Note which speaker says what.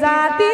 Speaker 1: জাতি